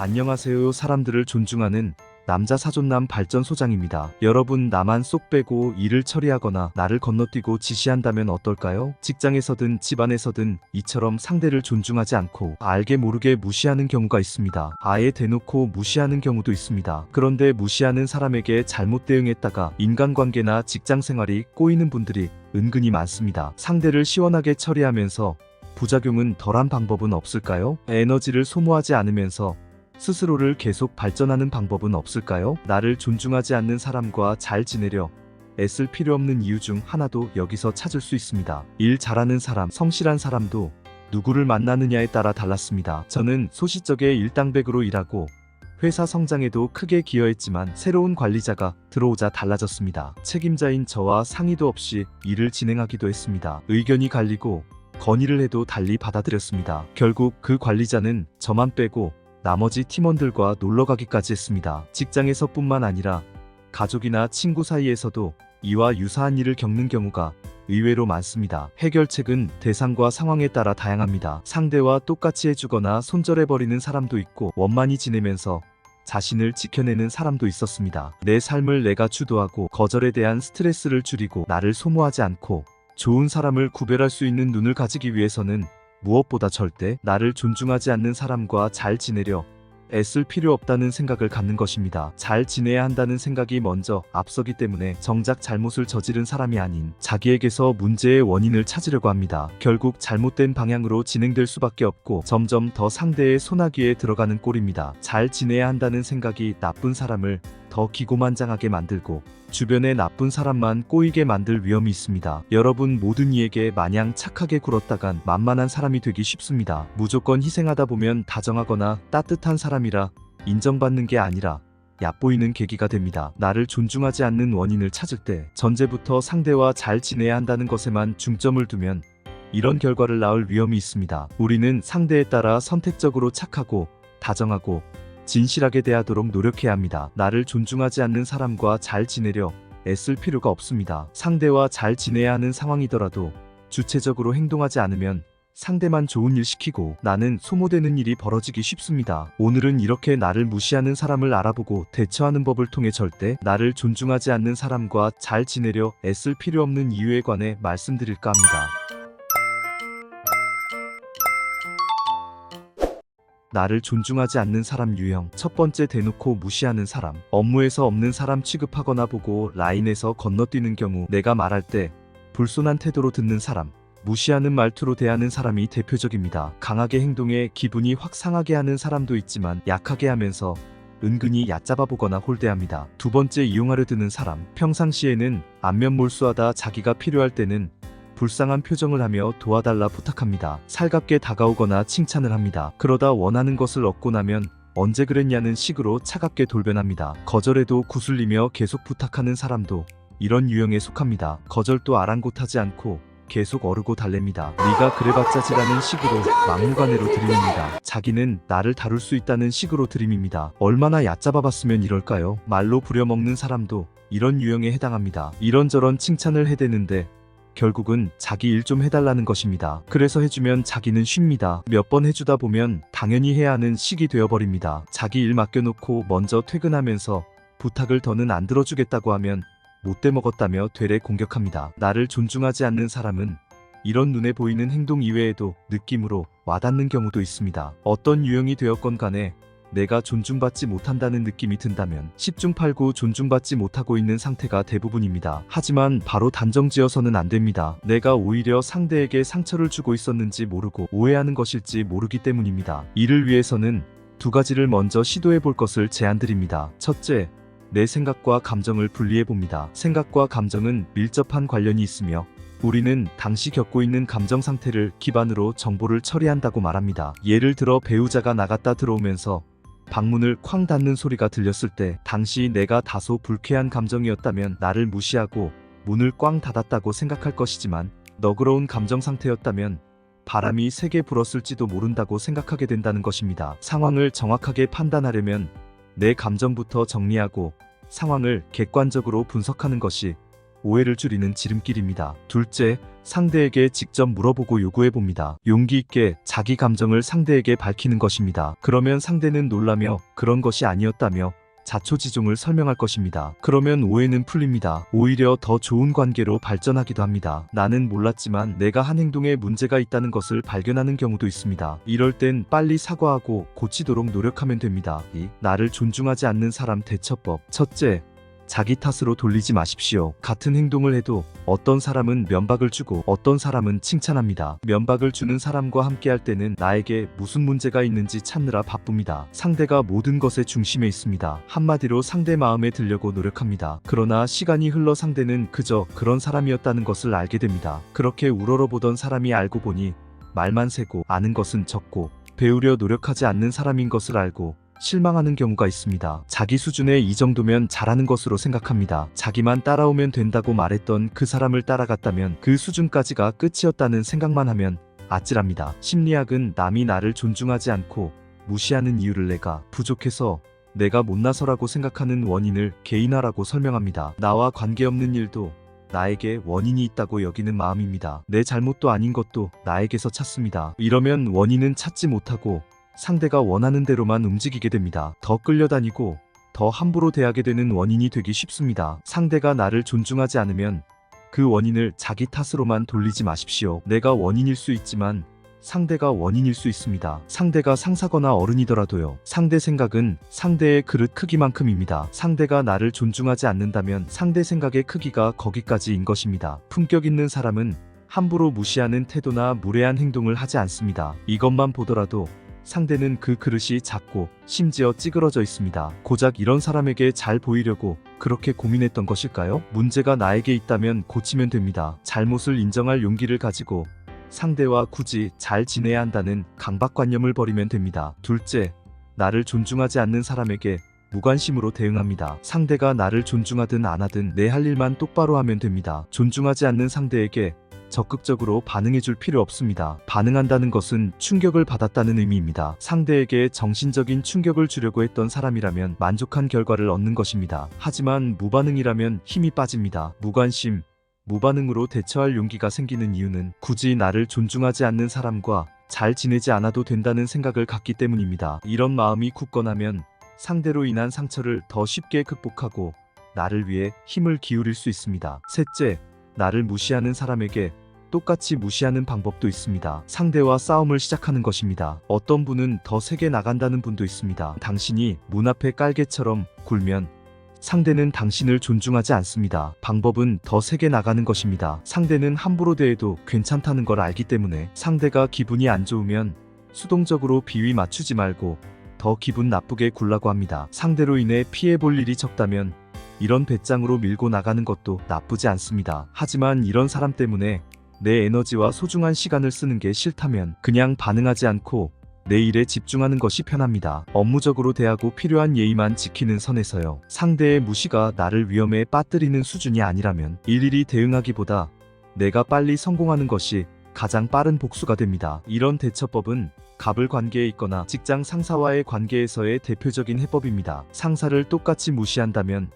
안녕하세요. 사람들을 존중하는 남자 사존남 발전소장입니다. 여러분 나만 쏙 빼고 일을 처리하거나 나를 건너뛰고 지시한다면 어떨까요? 직장에서든 집안에서든 이처럼 상대를 존중하지 않고 알게 모르게 무시하는 경우가 있습니다. 아예 대놓고 무시하는 경우도 있습니다. 그런데 무시하는 사람에게 잘못 대응했다가 인간관계나 직장 생활이 꼬이는 분들이 은근히 많습니다. 상대를 시원하게 처리하면서 부작용은 덜한 방법은 없을까요? 에너지를 소모하지 않으면서 스스로를 계속 발전하는 방법은 없을까요? 나를 존중하지 않는 사람과 잘 지내려 애쓸 필요 없는 이유 중 하나도 여기서 찾을 수 있습니다. 일 잘하는 사람, 성실한 사람도 누구를 만나느냐에 따라 달랐습니다. 저는 소시적에 일당백으로 일하고 회사 성장에도 크게 기여했지만 새로운 관리자가 들어오자 달라졌습니다. 책임자인 저와 상의도 없이 일을 진행하기도 했습니다. 의견이 갈리고 건의를 해도 달리 받아들였습니다. 결국 그 관리자는 저만 빼고 나머지 팀원들과 놀러 가기까지 했습니다. 직장에서뿐만 아니라 가족이나 친구 사이에서도 이와 유사한 일을 겪는 경우가 의외로 많습니다. 해결책은 대상과 상황에 따라 다양합니다. 상대와 똑같이 해주거나 손절해버리는 사람도 있고 원만히 지내면서 자신을 지켜내는 사람도 있었습니다. 내 삶을 내가 주도하고 거절에 대한 스트레스를 줄이고 나를 소모하지 않고 좋은 사람을 구별할 수 있는 눈을 가지기 위해서는 무엇보다 절대 나를 존중하지 않는 사람과 잘 지내려 애쓸 필요 없다는 생각을 갖는 것입니다. 잘 지내야 한다는 생각이 먼저 앞서기 때문에 정작 잘못을 저지른 사람이 아닌 자기에게서 문제의 원인을 찾으려고 합니다. 결국 잘못된 방향으로 진행될 수밖에 없고 점점 더 상대의 소나기에 들어가는 꼴입니다. 잘 지내야 한다는 생각이 나쁜 사람을 더 기고만장하게 만들고 주변의 나쁜 사람만 꼬이게 만들 위험이 있습니다. 여러분 모든 이에게 마냥 착하게 굴었다간 만만한 사람이 되기 쉽습니다. 무조건 희생하다 보면 다정하거나 따뜻한 사람이라 인정받는 게 아니라 얕보이는 계기가 됩니다. 나를 존중하지 않는 원인을 찾을 때 전제부터 상대와 잘 지내야 한다는 것에만 중점을 두면 이런 결과를 낳을 위험이 있습니다. 우리는 상대에 따라 선택적으로 착하고 다정하고 진실하게 대하도록 노력해야 합니다. 나를 존중하지 않는 사람과 잘 지내려 애쓸 필요가 없습니다. 상대와 잘 지내야 하는 상황이더라도 주체적으로 행동하지 않으면 상대만 좋은 일 시키고 나는 소모되는 일이 벌어지기 쉽습니다. 오늘은 이렇게 나를 무시하는 사람을 알아보고 대처하는 법을 통해 절대 나를 존중하지 않는 사람과 잘 지내려 애쓸 필요 없는 이유에 관해 말씀드릴까 합니다. 나를 존중하지 않는 사람 유형. 첫 번째 대놓고 무시하는 사람. 업무에서 없는 사람 취급하거나 보고 라인에서 건너뛰는 경우 내가 말할 때 불손한 태도로 듣는 사람. 무시하는 말투로 대하는 사람이 대표적입니다. 강하게 행동해 기분이 확 상하게 하는 사람도 있지만 약하게 하면서 은근히 얕잡아 보거나 홀대합니다. 두 번째 이용하려 드는 사람. 평상시에는 안면 몰수하다 자기가 필요할 때는 불쌍한 표정을 하며 도와달라 부탁합니다. 살갑게 다가오거나 칭찬을 합니다. 그러다 원하는 것을 얻고 나면 언제 그랬냐는 식으로 차갑게 돌변합니다. 거절해도 구슬리며 계속 부탁하는 사람도 이런 유형에 속합니다. 거절도 아랑곳하지 않고 계속 어르고 달랩니다. 네가 그래봤자 지라는 식으로 막무가내로 들이밉니다. 자기는 나를 다룰 수 있다는 식으로 들이밉니다. 얼마나 얕잡아봤으면 이럴까요? 말로 부려먹는 사람도 이런 유형에 해당합니다. 이런저런 칭찬을 해대는데 결국은 자기 일 좀 해달라는 것입니다. 그래서 해주면 자기는 쉽니다. 몇 번 해주다 보면 당연히 해야 하는 식이 되어버립니다. 자기 일 맡겨놓고 먼저 퇴근하면서 부탁을 더는 안 들어주겠다고 하면 못돼 먹었다며 되레 공격합니다. 나를 존중하지 않는 사람은 이런 눈에 보이는 행동 이외에도 느낌으로 와닿는 경우도 있습니다. 어떤 유형이 되었건 간에 내가 존중받지 못한다는 느낌이 든다면 10중 8구 존중받지 못하고 있는 상태가 대부분입니다. 하지만 바로 단정 지어서는 안 됩니다. 내가 오히려 상대에게 상처를 주고 있었는지 모르고 오해하는 것일지 모르기 때문입니다. 이를 위해서는 두 가지를 먼저 시도해 볼 것을 제안드립니다. 첫째, 내 생각과 감정을 분리해 봅니다. 생각과 감정은 밀접한 관련이 있으며 우리는 당시 겪고 있는 감정 상태를 기반으로 정보를 처리한다고 말합니다. 예를 들어 배우자가 나갔다 들어오면서 방문을 쾅 닫는 소리가 들렸을 때 당시 내가 다소 불쾌한 감정이었다면 나를 무시하고 문을 꽝 닫았다고 생각할 것이지만 너그러운 감정 상태였다면 바람이 세게 불었을지도 모른다고 생각하게 된다는 것입니다. 상황을 정확하게 판단하려면 내 감정부터 정리하고 상황을 객관적으로 분석하는 것이 오해를 줄이는 지름길입니다. 둘째, 상대에게 직접 물어보고 요구해 봅니다. 용기 있게 자기 감정을 상대에게 밝히는 것입니다. 그러면 상대는 놀라며 그런 것이 아니었다며 자초지종을 설명할 것입니다. 그러면 오해는 풀립니다. 오히려 더 좋은 관계로 발전하기도 합니다. 나는 몰랐지만 내가 한 행동에 문제가 있다는 것을 발견하는 경우도 있습니다. 이럴 땐 빨리 사과하고 고치도록 노력하면 됩니다. 2. 나를 존중하지 않는 사람 대처법. 첫째, 자기 탓으로 돌리지 마십시오. 같은 행동을 해도 어떤 사람은 면박을 주고 어떤 사람은 칭찬합니다. 면박을 주는 사람과 함께할 때는 나에게 무슨 문제가 있는지 찾느라 바쁩니다. 상대가 모든 것의 중심에 있습니다. 한마디로 상대 마음에 들려고 노력합니다. 그러나 시간이 흘러 상대는 그저 그런 사람이었다는 것을 알게 됩니다. 그렇게 우러러보던 사람이 알고 보니 말만 세고 아는 것은 적고 배우려 노력하지 않는 사람인 것을 알고 실망하는 경우가 있습니다. 자기 수준에 이 정도면 잘하는 것으로 생각합니다. 자기만 따라오면 된다고 말했던 그 사람을 따라갔다면 그 수준까지가 끝이었다는 생각만 하면 아찔합니다. 심리학은 남이 나를 존중하지 않고 무시하는 이유를 내가 부족해서 내가 못나서라고 생각하는 원인을 개인화라고 설명합니다. 나와 관계없는 일도 나에게 원인이 있다고 여기는 마음입니다. 내 잘못도 아닌 것도 나에게서 찾습니다. 이러면 원인은 찾지 못하고 상대가 원하는 대로만 움직이게 됩니다. 더 끌려다니고 더 함부로 대하게 되는 원인이 되기 쉽습니다. 상대가 나를 존중하지 않으면 그 원인을 자기 탓으로만 돌리지 마십시오. 내가 원인일 수 있지만 상대가 원인일 수 있습니다. 상대가 상사거나 어른이더라도요. 상대 생각은 상대의 그릇 크기만큼입니다. 상대가 나를 존중하지 않는다면 상대 생각의 크기가 거기까지인 것입니다. 품격 있는 사람은 함부로 무시하는 태도나 무례한 행동을 하지 않습니다. 이것만 보더라도 상대는 그 그릇이 작고 심지어 찌그러져 있습니다. 고작 이런 사람에게 잘 보이려고 그렇게 고민했던 것일까요? 문제가 나에게 있다면 고치면 됩니다. 잘못을 인정할 용기를 가지고 상대와 굳이 잘 지내야 한다는 강박관념을 버리면 됩니다. 둘째, 나를 존중하지 않는 사람에게 무관심으로 대응합니다. 상대가 나를 존중하든 안 하든 내 할 일만 똑바로 하면 됩니다. 존중하지 않는 상대에게 적극적으로 반응해 줄 필요 없습니다. 반응한다는 것은 충격을 받았다는 의미입니다. 상대에게 정신적인 충격을 주려고 했던 사람이라면 만족한 결과를 얻는 것입니다. 하지만 무반응이라면 힘이 빠집니다. 무관심, 무반응으로 대처할 용기가 생기는 이유는 굳이 나를 존중하지 않는 사람과 잘 지내지 않아도 된다는 생각을 갖기 때문입니다. 이런 마음이 굳건하면 상대로 인한 상처를 더 쉽게 극복하고 나를 위해 힘을 기울일 수 있습니다. 셋째, 나를 무시하는 사람에게 똑같이 무시하는 방법도 있습니다. 상대와 싸움을 시작하는 것입니다. 어떤 분은 더 세게 나간다는 분도 있습니다. 당신이 문 앞에 깔개처럼 굴면 상대는 당신을 존중하지 않습니다. 방법은 더 세게 나가는 것입니다. 상대는 함부로 대해도 괜찮다는 걸 알기 때문에 상대가 기분이 안 좋으면 수동적으로 비위 맞추지 말고 더 기분 나쁘게 굴라고 합니다. 상대로 인해 피해 볼 일이 적다면 이런 배짱으로 밀고 나가는 것도 나쁘지 않습니다. 하지만 이런 사람 때문에 내 에너지와 소중한 시간을 쓰는 게 싫다면 그냥 반응하지 않고 내 일에 집중하는 것이 편합니다. 업무적으로 대하고 필요한 예의만 지키는 선에서요. 상대의 무시가 나를 위험에 빠뜨리는 수준이 아니라면 일일이 대응하기보다 내가 빨리 성공하는 것이 가장 빠른 복수가 됩니다. 이런 대처법은 갑을 관계에 있거나 직장 상사와의 관계에서의 대표적인 해법입니다. 상사를 똑같이 무시한다면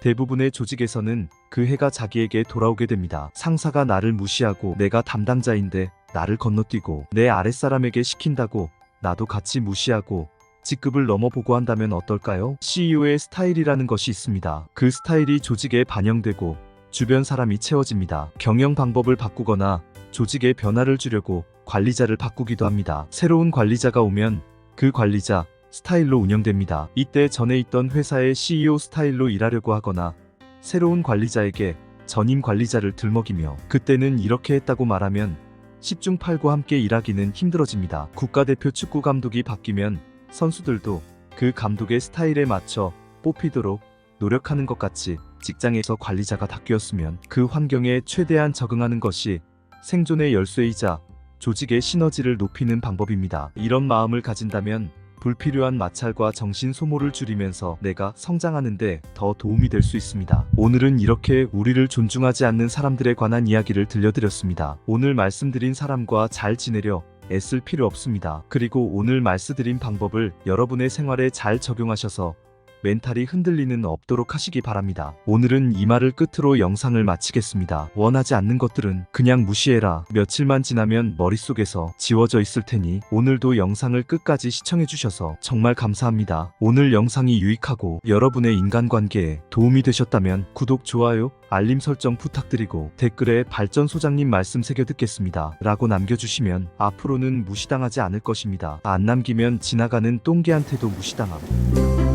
대부분의 조직에서는 그 해가 자기에게 돌아오게 됩니다. 상사가 나를 무시하고 내가 담당자인데 나를 건너뛰고 내 아랫사람에게 시킨다고 나도 같이 무시하고 직급을 넘어 보고 한다면 어떨까요? CEO의 스타일이라는 것이 있습니다. 그 스타일이 조직에 반영되고 주변 사람이 채워집니다. 경영 방법을 바꾸거나 조직에 변화를 주려고 관리자를 바꾸기도 합니다. 새로운 관리자가 오면 그 관리자 스타일로 운영됩니다. 이때 전에 있던 회사의 CEO 스타일로 일하려고 하거나 새로운 관리자에게 전임 관리자를 들먹이며 그때는 이렇게 했다고 말하면 10중 8구 함께 일하기는 힘들어집니다. 국가대표 축구 감독이 바뀌면 선수들도 그 감독의 스타일에 맞춰 뽑히도록 노력하는 것 같이 직장에서 관리자가 바뀌었으면 그 환경에 최대한 적응하는 것이 생존의 열쇠이자 조직의 시너지를 높이는 방법입니다. 이런 마음을 가진다면 불필요한 마찰과 정신 소모를 줄이면서 내가 성장하는데 더 도움이 될 수 있습니다. 오늘은 이렇게 우리를 존중하지 않는 사람들에 관한 이야기를 들려드렸습니다. 오늘 말씀드린 사람과 잘 지내려 애쓸 필요 없습니다. 그리고 오늘 말씀드린 방법을 여러분의 생활에 잘 적용하셔서 멘탈이 흔들리는 없도록 하시기 바랍니다. 오늘은 이 말을 끝으로 영상을 마치겠습니다. 원하지 않는 것들은 그냥 무시해라. 며칠만 지나면 머릿속에서 지워져 있을 테니 오늘도 영상을 끝까지 시청해주셔서 정말 감사합니다. 오늘 영상이 유익하고 여러분의 인간관계에 도움이 되셨다면 구독, 좋아요, 알림 설정 부탁드리고 댓글에 발전 소장님 말씀 새겨 듣겠습니다. 라고 남겨주시면 앞으로는 무시당하지 않을 것입니다. 안 남기면 지나가는 똥개한테도 무시당함.